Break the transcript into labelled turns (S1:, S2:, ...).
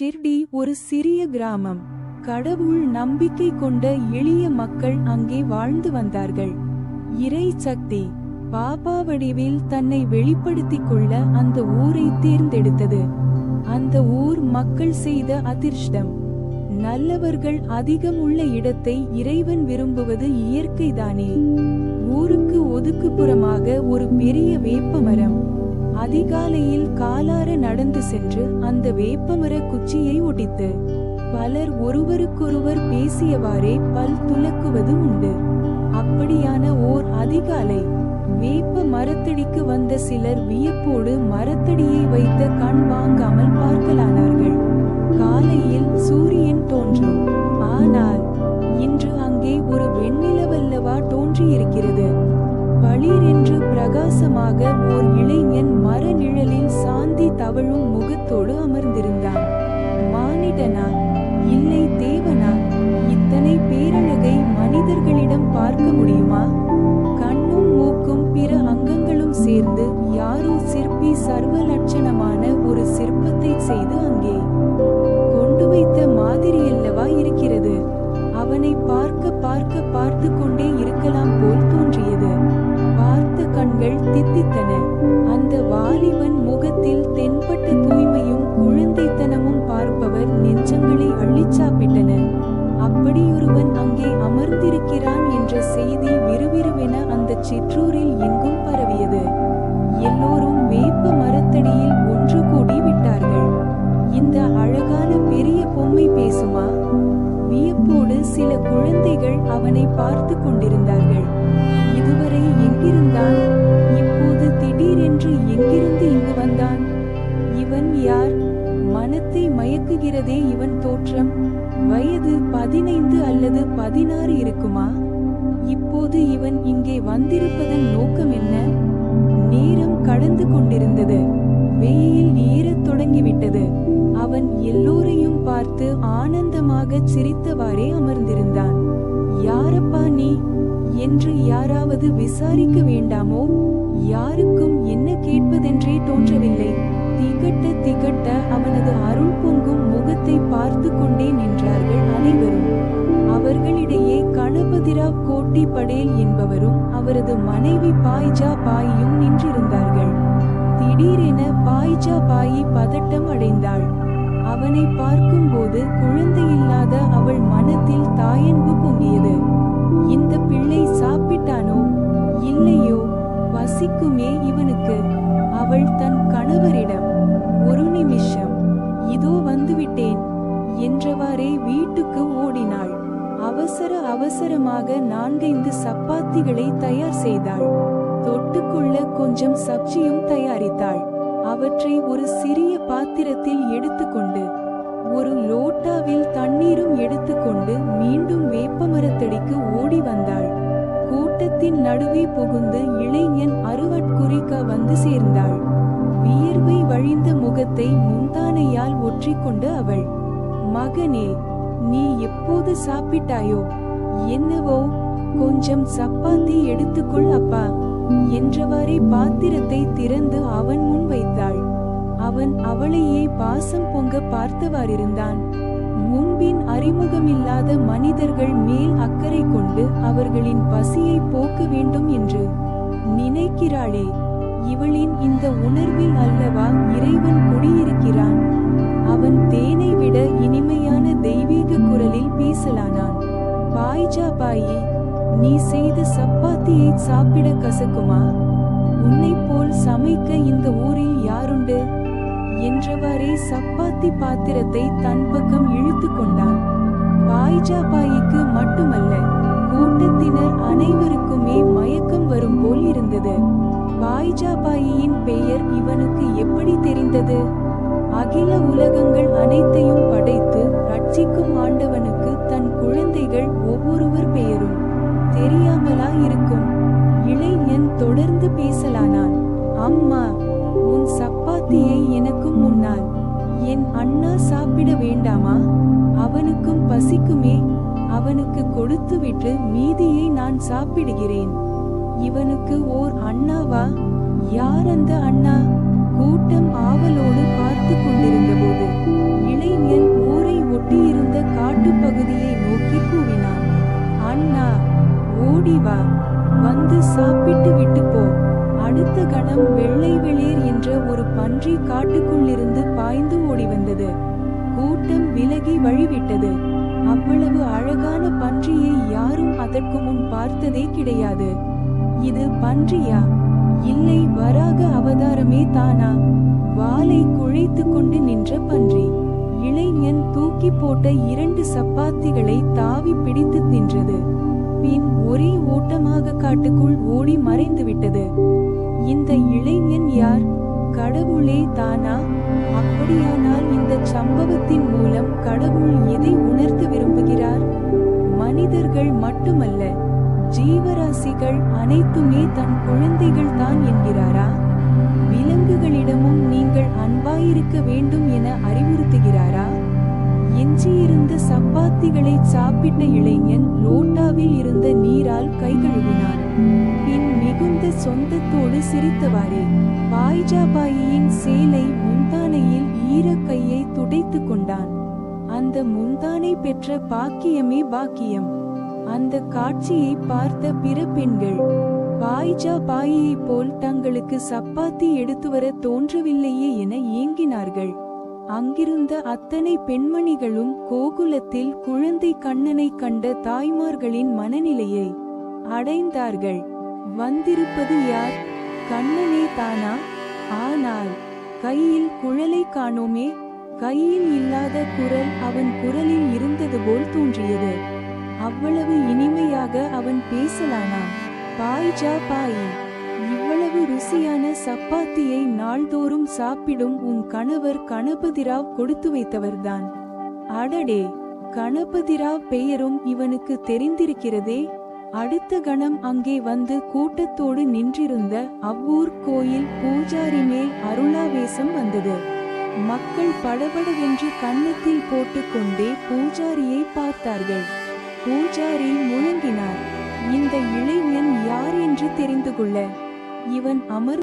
S1: ஷிர்டி ஒரு சிறிய கிராமம். கடவுள் நம்பிக்கை கொண்ட எளிய மக்கள் அங்கே வாழ்ந்து வந்தார்கள். இறை சக்தி பாபா வடிவில் தன்னை வெளிப்படுத்திக் கொள்ள அந்த ஊரை தேர்ந்தெடுத்தது. அந்த ஊர் மக்கள் செய்த அதிர்ஷ்டம். நல்லவர்கள் அதிகம் உள்ள இடத்தை இறைவன் விரும்புவது இயற்கைதானே. ஊருக்கு ஒதுக்குப்புறமாக ஒரு பெரிய வேப்பமரம். அதிகாலையில் காலார நடந்து சென்று அந்த வேப்பமர குச்சியை ஒடித்து பலர் ஒருவருக்கொருவர் பேசியவாறே பல் துலக்குவது உண்டு. அப்படியான ஓர் அதிகாலை. வேப்ப மரத்தடிக்கு வந்த சிலர் வியப்போடு மரத்தடியை வைத்த கண் வாங்காமல் பார்க்கலானார்கள். காலையில் சூரியன் தோன்றும். ஆனால் இன்று அங்கே ஒரு வெண்ணிலவல்லவா தோன்றியிருக்கிறது. பளிரென்று பிரகாசமாக ஓர் இளைஞன் தவழும் முகத்தோடு அமர்ந்திருந்தான். மானிடனா? இல்லை தேவனா? இத்தனை பேரழகை மனிதர்களிடம் பார்க்க முடியுமா? கண்ணும் மூக்கும் பிற அங்கங்களும் சேர்ந்து யாரோ சிற்பி சர்வ லட்சணமான ஒரு சிற்பத்தை செய்து அங்கே கொண்டு வைத்த மாதிரியல்லவா இருக்கிறது. அவனை பார்க்க பார்க்க பார்த்து கொண்டே இருக்கலாம் போல் தோன்றியது. பார்த்த கண்கள் தித்தித்தன. அந்த வாலிபன் முகத்தில் தென்பட்ட தூய்மையும் குழந்தைத்தனமும் பார்ப்பவர் நெஞ்சங்களை அள்ளிச்சாப்பிட்டன அப்படியொருவன் அங்கே அமர்ந்திருக்கிறான் என்ற செய்தி விறுவிறுவென அந்த சிற்றூரில் எங்கும் பரவியது. எல்லோரும் வேப்ப மரத்தடியில் ஒன்று கூடி விட்டார்கள். இந்த அழகான பெரிய பொம்மை பேசுமா? வியப்போடு சில குழந்தைகள் அவனை பார்த்து கொண்டிருந்தார்கள் இருக்கிறதே இவன் தோற்றம். வயது பதினைந்து அல்லது பதினாறு இருக்குமா? இப்போது இவன் இங்கே வந்திருப்பதன் நோக்கம் என்ன? நேரம் கடந்து கொண்டிருந்தது. வெயில் ஏறத் தொடங்கிவிட்டது. அவன் எல்லோரையும் பார்த்து ஆனந்தமாக சிரித்தவாறே அமர்ந்திருந்தான். யாரப்பா நீ? என்று யாராவது விசாரிக்க வேண்டாமோ? யாருக்கும் என்ன கேட்பதென்றே தோன்றவில்லை. திகட்ட திகட்ட அவனது அருள் பொங்கும் முகத்தை பார்த்து கொண்டே நின்றார்கள் அனைவரும். அவர்களிடையே கணபதிரா கோட்டி படேல் என்பவரும் அவரது மனைவி பாய்ஜா பாயும் நின்றிருந்தார்கள். திடீரென பாய்ஜா பாயி பதட்டம் அடைந்தாள். அவனை பார்க்கும்போது குழந்தையில்லாத அவள் மனத்தில் தாயன்பு பொங்கியது. இந்த பிள்ளை சாப்பிட்டானோ? இல்லையோ பசிக்குமே இவனுக்கு. என்றவாறே வீட்டுக்கு ஓடினாள். அவசர அவசரமாக நான்கைந்து சப்பாத்திகளை தயார் செய்தாள். தொட்டுக்கொள்ள கொஞ்சம் சப்ஜியும் தயாரித்தாள். அவற்றை ஒரு சிறிய பாத்திரத்தில் எடுத்துக்கொண்டு ஒரு லோட்டாவில் தண்ணீரும் எடுத்துக்கொண்டு மீண்டும் வேப்பமரத்தடிக்கு ஓடி வந்தாள். கூட்டத்தின் நடுவே புகுந்து இளைஞன் அருவட்குறிக்க வந்து சேர்ந்தாள். வியர்வை வழிந்த முகத்தை முந்தானையால் ஒற்றிக்கொண்டு அவள். மகனே நீ எப்போது சாப்பிட்டாயோ என்னவோ கொஞ்சம் சப்பாத்தி எடுத்துக்கொள் அப்பா என்றவாறே பாத்திரத்தை திறந்து அவன் முன் வைத்தாள். அவன் அவளையே பாசம் பொங்க பார்த்தவாறிருந்தான். முன்பின் அறிமுகமில்லாத மனிதர்கள் மேல் அக்கறை கொண்டு அவர்களின் பசியை போக்க வேண்டும் என்று நினைக்கிறாளே இவளின் இந்த உணர்வில் அல்ல பாய்ஜா பாயி நீ செய்த சப்பாத்தியை சாப்பிட கசக்குமா? உன்னை போல் சமைக்க இந்த ஊரில் யாருண்டு? என்றவாறே சப்பாத்தி பாத்திரத்தை தன் பக்கம் இழுத்து கொண்டான். பாய்ஜாபாயிக்கு மட்டுமல்ல கூட்டத்தினர் அனைவருக்குமே மயக்கம் வரும் போல் இருந்தது. பாய்ஜாபாயியின் பெயர் இவனுக்கு எப்படி தெரிந்தது? அகில உலகங்கள் அனைத்தையும் படைத்து ரட்சிக்கும் ஆண்டவனுக்கு தன் குழந்தைகள் ஒவ்வொருவர் பெயரும் தெரியாமலா இருக்கும் இளைஞன் தொடர்ந்து பேசலானான். அம்மா உன் சப்பாத்தியை எனக்கும் முன்னால். என் அண்ணா சாப்பிட வேண்டாமா? அவனுக்கும் பசிக்குமே. அவனுக்கு கொடுத்துவிட்டு மீதியை நான் சாப்பிடுகிறேன். இவனுக்கு ஓர் அண்ணாவா? யார் அந்த அண்ணா? கூட்டம் ஆவலோடு பார்த்து கொண்டிருந்தபோது இளைஞன் ஊரை ஒட்டியிருந்த காட்டுப்பகுதியை நோக்கி கூவினான். அண்ணா ஓடி வா வந்து சாப்பிட்டு விட்டு போ. அடுத்த கணம் வெள்ளை வெளிர் என்ற ஒரு பன்றி காட்டுக்குள்ளிருந்து பாய்ந்து ஓடி வந்தது. கூட்டம் விலகி வழிவிட்டது. அவ்வளவு அழகான பன்றியை யாரும் அதற்கு முன் பார்த்ததே கிடையாது. இது பன்றியா? இல்லை வராக அவதாரமே தானா? வாலை குழைத்து கொண்டு நின்ற பன்றி. இளைஞன் தூக்கி போட்ட இரண்டு சப்பாத்திகளை தாவி பிடித்து தின்றது. பின் ஒரே ஓட்டமாக காட்டுக்குள் ஓடி மறைந்து விட்டது. இந்த இளைஞன் யார்? கடவுளே தானா? அப்படியானால் இந்த சம்பவத்தின் மூலம் கடவுள் எதை உணர்த்த விரும்புகிறார்? மனிதர்கள் மட்டுமல்ல ஜீவராசிகள் அனைத்துமே தன் குழந்தைகள் தான் என்கிறாரா? விலங்குகளிடமும் நீங்கள் அன்பாயிருக்க வேண்டும் என அறிவுறுத்துகிறாரா? எஞ்சியிருந்த சப்பாத்திகளை சாப்பிட்ட இளைஞன் லோட்டாவில் இருந்த நீரால் கை கழுவினான். பின் மிகுந்த சொந்தத்தோடு சிரித்தவாறே பாய்ஜாபாயின் சேலை முந்தானையில் ஈரக்கையை துடைத்துக் கொண்டான். அந்த முந்தானை பெற்ற பாக்கியமே பாக்கியம். அந்த காட்சியை பார்த்த பிற பெண்கள் பாய்ஜா பாயைப் போல் தங்களுக்கு சப்பாத்தி எடுத்து வர தோன்றவில்லையே என ஏங்கினார்கள். அங்கிருந்த அத்தனை பெண்மணிகளும் கோகுலத்தில் குழந்தை கண்ணனை கண்ட தாய்மார்களின் மனநிலையை அடைந்தார்கள். வந்திருப்பது யார்? கண்ணனே தானா? ஆனால் கையில் குழலை காணோமே? கையில் இல்லாத குரல் அவன் குரலில் இருந்தது போல் தோன்றியது. அவ்வளவு இனிமையாக அவன் பேசலானான். பாய்ஜா பாயி இவ்வளவு ருசியான சப்பாத்தியை நாள்தோறும் சாப்பிடும் உன் கணவர் கணபதிராவ் கொடுத்து வைத்தவர்தான். அடடே கணபதிராவ் பெயரும் இவனுக்கு தெரிந்திருக்கிறதே. அடுத்த கணம் அங்கே வந்து கூட்டத்தோடு நின்றிருந்த அவ்வூர் கோயில் பூஜாரி மேல் அருளாவேசம் வந்தது. மக்கள் படபடவென்று கன்னத்தில் போட்டுக்கொண்டே பூஜாரியை பார்த்தார்கள். பூஜாரி முழங்கினார். இந்த இளைஞன் யார் என்று தெரிந்து கொள்ள இவன் அமர்